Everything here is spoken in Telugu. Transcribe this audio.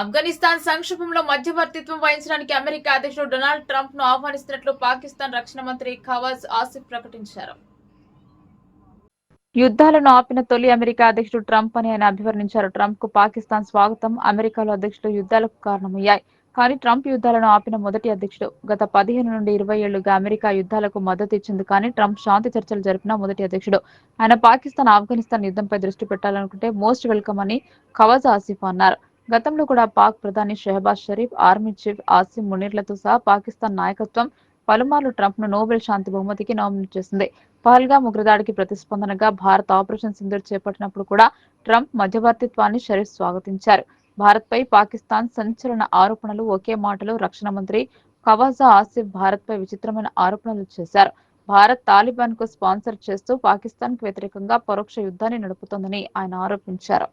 ఆఫ్ఘనిస్తాన్ సంక్షోభంలో మధ్యవర్తిత్వం వహించడానికి అమెరికా అధ్యక్షుడు డొనాల్డ్ ట్రంప్ను ఆహ్వానిస్తున్నట్లు పాకిస్తాన్ రక్షణ మంత్రి ఖవాజ్ ఆసిఫ్ ప్రకటించారు. యుద్ధాలను ఆపిన తొలి అమెరికా అధ్యక్షుడు ట్రంప్ అని ఆయన అభివర్ణించారు. ట్రంప్కు పాకిస్తాన్ స్వాగతం అమెరికాలో అధ్యక్షుడు యుద్ధాలకు కారణమయ్యాయి. కానీ ట్రంప్ యుద్ధాలను ఆపిన మొదటి అధ్యక్షుడు గత పదిహేను నుండి ఇరవై ఏళ్ళుగా అమెరికా యుద్ధాలకు మద్దతు ఇచ్చింది. కానీ ట్రంప్ శాంతి చర్చలు జరిపిన మొదటి అధ్యక్షుడు. ఆయన పాకిస్తాన్ ఆఫ్ఘనిస్తాన్ యుద్ధంపై దృష్టి పెట్టాలనుకుంటే మోస్ట్ వెల్కమ్ అని ఖవాజ్ ఆసిఫ్ అన్నారు. గతంలో కూడా పాక్ ప్రధాని షెహబాజ్ షరీఫ్ ఆర్మీ చీఫ్ ఆసిమ్ మునీర్లతో సహా పాకిస్తాన్ నాయకత్వం పలుమార్లు ట్రంప్ను నోబెల్ శాంతి బహుమతికి నామినేట్ చేసింది. పహల్గా ఉగ్రదాడికి ప్రతిస్పందనగా భారత్ ఆపరేషన్ సింధూర్ చేపట్టినప్పుడు కూడా ట్రంప్ మధ్యవర్తిత్వాన్ని షరీఫ్ స్వాగతించారు. భారత్పై పాకిస్తాన్ సంచలన ఆరోపణలు ఒకే మాటలో రక్షణ మంత్రి ఖవాజా ఆసిఫ్ భారత్ పై విచిత్రమైన ఆరోపణలు చేశారు. భారత్ తాలిబాన్కు స్పాన్సర్ చేస్తూ పాకిస్తాన్కు వ్యతిరేకంగా పరోక్ష యుద్ధాన్ని నడుపుతోందని ఆయన ఆరోపించారు.